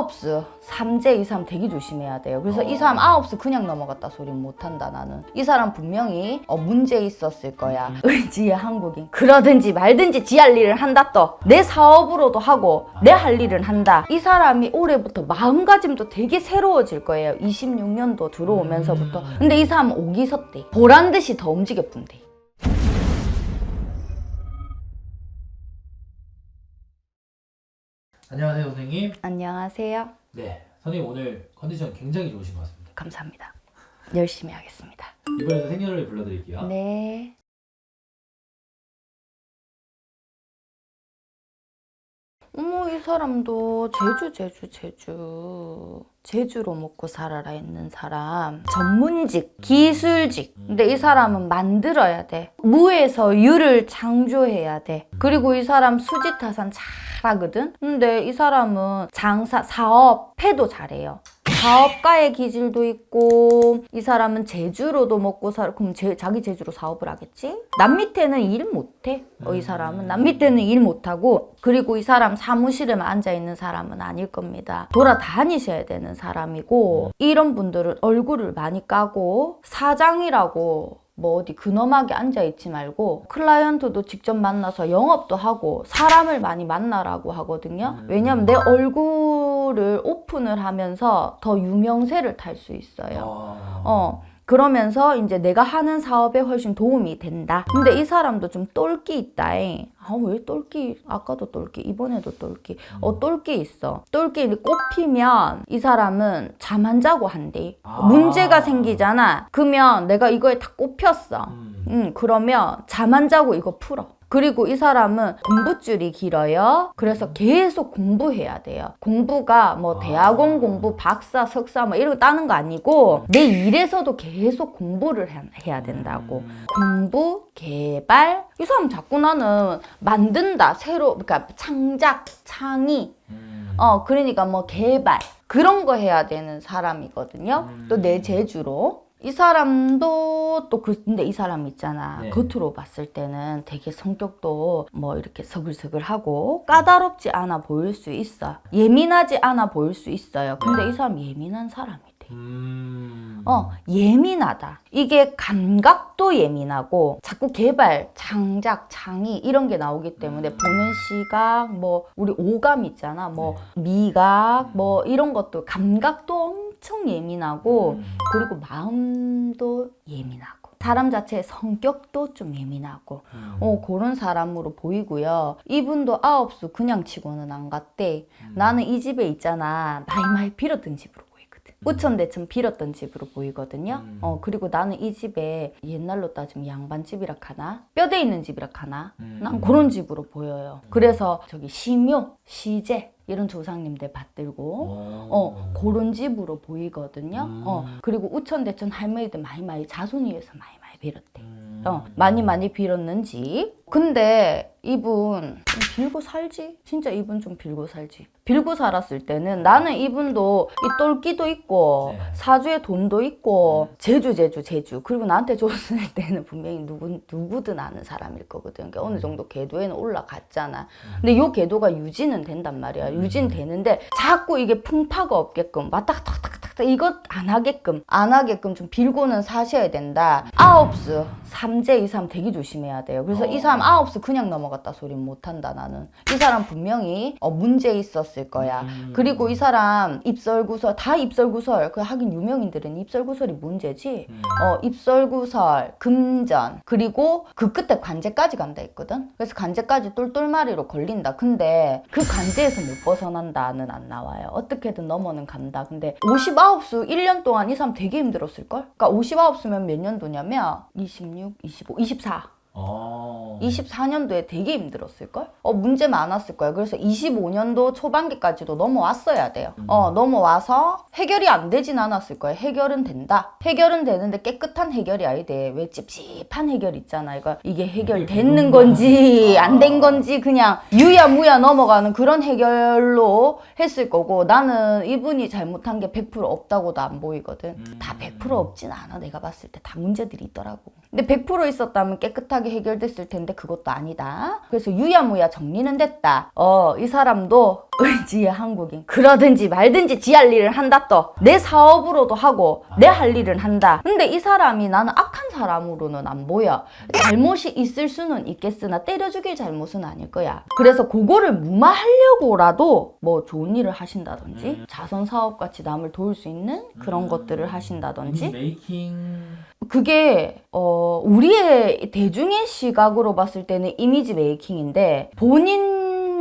아홉수 삼재 이 사람 되게 조심해야 돼요. 그래서 이 사람 아홉수 그냥 넘어갔다 소리 못한다 나는. 이 사람 분명히 어, 문제 있었을 거야. 의지의 한국인. 그러든지 말든지 지 할 일을 한다 또. 내 사업으로도 하고 내 할 일은 한다. 이 사람이 올해부터 마음가짐도 되게 새로워질 거예요. 26년도 들어오면서부터. 근데 이 사람 오기 섰대. 보란 듯이 더 움직여 푼대. 안녕하세요 선생님. 안녕하세요. 네, 선생님 오늘 컨디션 굉장히 좋으신 것 같습니다. 감사합니다. 열심히 하겠습니다. 이번에도 생년월일 불러드릴게요. 네. 어머 이 사람도 제주 제주 제주. 제주로 먹고 살아라 있는 사람. 전문직 기술직. 근데 이 사람은 만들어야 돼. 무에서 유를 창조해야 돼. 그리고 이 사람 수지타산 잘하거든? 근데 이 사람은 장사 사업 패도 잘해요 사업가의 기질도 있고 이 사람은 제주로도 먹고 살 그럼 제, 자기 제주로 사업을 하겠지? 남 밑에는 일 못해. 어, 이 사람은 남 밑에는 일 못하고 그리고 이 사람 사무실에만 앉아 있는 사람은 아닐 겁니다. 돌아다니셔야 되는 사람이고 이런 분들은 얼굴을 많이 까고 사장이라고 뭐 어디 근엄하게 앉아 있지 말고 클라이언트도 직접 만나서 영업도 하고 사람을 많이 만나라고 하거든요. 왜냐면 내 얼굴을 오픈을 하면서 더 유명세를 탈 수 있어요. 아, 어. 그러면서 이제 내가 하는 사업에 훨씬 도움이 된다. 근데 이 사람도 좀 똘끼 있다잉. 아, 왜 똘끼? 아까도 똘끼, 이번에도 똘끼. 어, 똘끼 있어. 똘끼 꼽히면 이 사람은 잠 안 자고 한대. 아. 문제가 생기잖아. 그러면 내가 이거에 다 꼽혔어. 음. 음, 그러면 잠 안 자고 이거 풀어. 그리고 이 사람은 공부줄이 길어요. 그래서 계속 공부해야 돼요. 공부가 뭐 아. 대학원 공부, 박사, 석사 뭐 이런 거 따는 거 아니고 내 일에서도 계속 공부를 해- 해야 된다고. 음. 공부, 개발. 이 사람 자꾸 나는 만든다. 새로, 그러니까 창작, 창의. 음. 어, 그러니까 뭐 개발. 그런 거 해야 되는 사람이거든요. 음. 또내 재주로. 이 사람도 또 그, 근데 이 사람 있잖아. 네. 겉으로 봤을 때는 되게 성격도 뭐 이렇게 서글서글하고 까다롭지 않아 보일 수 있어. 예민하지 않아 보일 수 있어요. 근데 네. 이 사람 예민한 사람이 돼. 음. 어, 예민하다. 이게 감각도 예민하고 자꾸 개발, 창작, 창의 이런 게 나오기 때문에 음. 보는 시각, 뭐 우리 오감 있잖아. 뭐 네. 미각, 뭐 이런 것도 감각도 엄청 예민하고 음. 그리고 마음도 예민하고 사람 자체의 성격도 좀 예민하고 음. 어 그런 사람으로 보이고요. 이분도 아홉 수 그냥 치고는 안 갔대. 음. 나는 이 집에 있잖아. 마이마이 빌었던 집으로. 우천대천 빌었던 집으로 보이거든요. 음. 어 그리고 나는 이 집에 옛날로 따지면 양반집이라 하나 뼈대 있는 집이라 하나 음. 난 그런 집으로 보여요. 그래서 저기 시묘, 시제 이런 조상님들 받들고 어. 어 그런 집으로 보이거든요. 음. 어 그리고 우천대천 할머니들 많이 많이 자손 위해서 많이 많이 빌었대. 음. 어 많이 많이 빌었는지. 근데 이분 좀 빌고 살지. 진짜 이분 좀 빌고 살지. 빌고 살았을 때는 나는 이분도 이 똘끼도 있고 네. 사주에 돈도 있고 제주 제주 제주 그리고 나한테 줬을 때는 분명히 누구 누구든 아는 사람일 거거든. 그러니까 어느 정도 궤도에는 올라갔잖아. 근데 요 궤도가 유지는 된단 말이야. 유지는 되는데 자꾸 이게 풍파가 없게끔 왔다 갔다 왔다 갔다 이것 안 하게끔 안 하게끔 좀 빌고는 사셔야 된다. 아홉수 삼재 이 사람 되게 조심해야 돼요. 그래서 이 사람 아홉수 그냥 넘어갔다 소리 못 한다 나는. 이 사람 분명히 어, 문제 있었을 거야. 음. 그리고 이 사람 입설구설 다 입설구설 그 하긴 유명인들은 입설구설이 문제지. 음. 어, 입설구설, 금전, 그리고 그 끝에 관제까지 간다 했거든? 그래서 관제까지 똘똘마리로 걸린다. 근데 그 관제에서 못 벗어난다는 안 나와요. 어떻게든 넘어는 간다. 근데 59수 1년 동안 이 사람 되게 힘들었을걸? 그러니까 59수면 몇 년도냐면 26, 25, 24. 어. 24년도에 되게 힘들었을걸? 어, 문제 많았을 거야. 그래서 25년도 초반기까지도 넘어왔어야 돼요. 어, 넘어와서 해결이 안 되진 않았을 거야. 해결은 된다. 해결은 되는데 깨끗한 해결이 아니 돼. 왜 찝찝한 해결 있잖아. 이거 이게 해결됐는 건지 안 된 건지 그냥 유야무야 넘어가는 그런 해결로 했을 거고 나는 이분이 잘못한 게 100% 없다고도 안 보이거든. 다 100% 없진 않아. 내가 봤을 때 다 문제들이 있더라고. 근데 100% 있었다면 깨끗하게 해결됐을 텐데 그것도 아니다. 그래서 유야무야 정리는 됐다. 어, 이 사람도 의지의 한국인. 그러든지 말든지 지 할 일을 한다 또. 내 사업으로도 하고 내 할 일은 한다. 근데 이 사람이 나는 악한 사람으로는 안 보여. 잘못이 있을 수는 있겠으나 때려 죽일 잘못은 아닐 거야. 그래서 그거를 무마하려고라도 뭐 좋은 일을 하신다든지 음. 자선 사업 같이 남을 도울 수 있는 그런 음. 것들을 하신다든지 메이킹 그게 어 우리의 대중의 시각으로 봤을 때는 이미지 메이킹인데 본인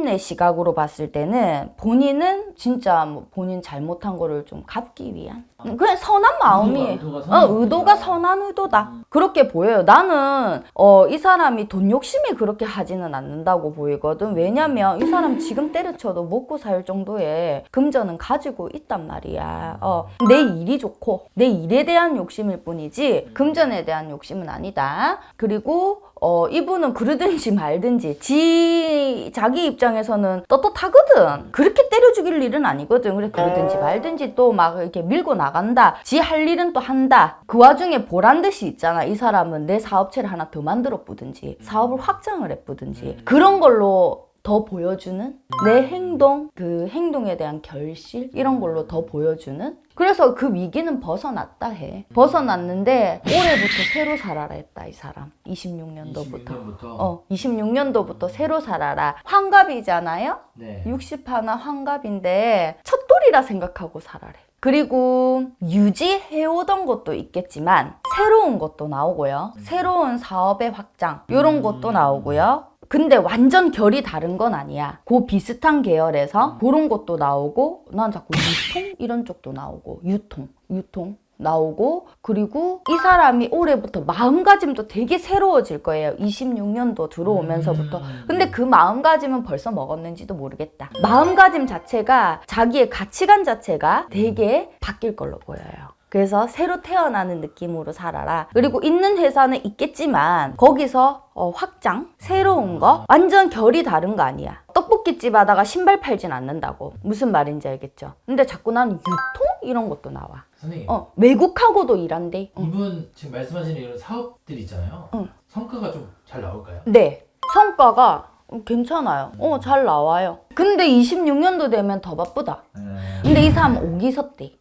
의 시각으로 봤을 때는 본인은 진짜 뭐 본인 잘못한 거를 좀 갚기 위한 그냥 선한 마음이 의도가, 의도가 어, 의도가 선한 의도다. 음. 그렇게 보여요. 나는 어, 이 사람이 돈 욕심이 그렇게 하지는 않는다고 보이거든. 왜냐면 이 사람 지금 때려쳐도 먹고 살 정도의 금전은 가지고 있단 말이야. 어, 내 일이 좋고 내 일에 대한 욕심일 뿐이지 금전에 대한 욕심은 아니다. 그리고 어, 이분은 그러든지 말든지 지 자기 입장에 서는 떳떳하거든. 그렇게 때려 죽일 일은 아니거든. 그래 그러든지 말든지 또 막 이렇게 밀고 나간다. 지 할 일은 또 한다. 그 와중에 보란 듯이 있잖아. 이 사람은 내 사업체를 하나 더 만들어 보든지 사업을 확장을 해 보든지 그런 걸로 더 보여주는 내 행동, 그 행동에 대한 결실 이런 걸로 더 보여주는 그래서 그 위기는 벗어났다 해. 벗어났는데 올해부터 새로 살아라 했다 이 사람. 26년도부터. 26년부터 어, 26년도부터 새로 살아라. 환갑이잖아요? 네. 60 하나 환갑인데 첫돌이라 생각하고 살아래. 그리고 유지해오던 것도 있겠지만 새로운 것도 나오고요. 새로운 사업의 확장 이런 것도 나오고요. 근데 완전 결이 다른 건 아니야. 그 비슷한 계열에서 그런 것도 나오고 난 자꾸 유통 이런 쪽도 나오고 유통 유통 나오고 그리고 이 사람이 올해부터 마음가짐도 되게 새로워질 거예요. 26년도 들어오면서부터. 음. 근데 그 마음가짐은 벌써 먹었는지도 모르겠다. 마음가짐 자체가 자기의 가치관 자체가 되게 바뀔 걸로 보여요. 그래서 새로 태어나는 느낌으로 살아라. 그리고 있는 회사는 있겠지만 거기서 어, 확장, 새로운 거, 완전 결이 다른 거 아니야. 떡볶이집 하다가 신발 팔진 않는다고. 무슨 말인지 알겠죠? 근데 자꾸 나는 유통 이런 것도 나와. 선생님 어, 외국하고도 일한대. 어. 이분 지금 말씀하시는 이런 사업들 있잖아요. 응. 성과가 좀 잘 나올까요? 네. 성과가 괜찮아요. 어, 잘 나와요. 근데 26년도 되면 더 바쁘다. 음. 근데 이 사람 오기섰대.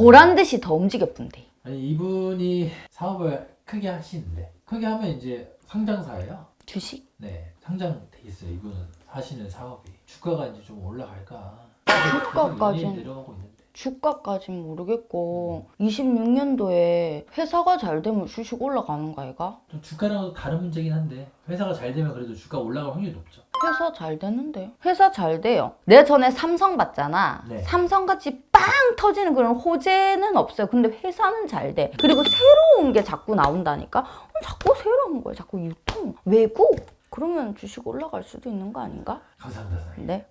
음. 보란 듯이 더 움직여 푼대. 아니 이분이 사업을 크게 하시는데 크게 하면 이제 상장사예요. 주식? 네, 상장돼 있어요. 이분은 하시는 사업이 주가가 이제 좀 올라갈까? 계속 연일 내려가고 있는데. 주가까진 모르겠고 26년도에 회사가 잘 되면 주식 올라가는 거 아이가? 좀 주가랑은 다른 문제긴 한데 회사가 잘 되면 그래도 주가 올라갈 확률이 높죠. 회사 잘 되는데 회사 잘 돼요. 내가 전에 삼성 봤잖아. 네. 삼성같이 빵 터지는 그런 호재는 없어요. 근데 회사는 잘 돼. 그리고 새로운 게 자꾸 나온다니까? 어, 자꾸 새로운 거야 자꾸 유통 외국? 그러면 주식 올라갈 수도 있는 거 아닌가? 감사합니다. 네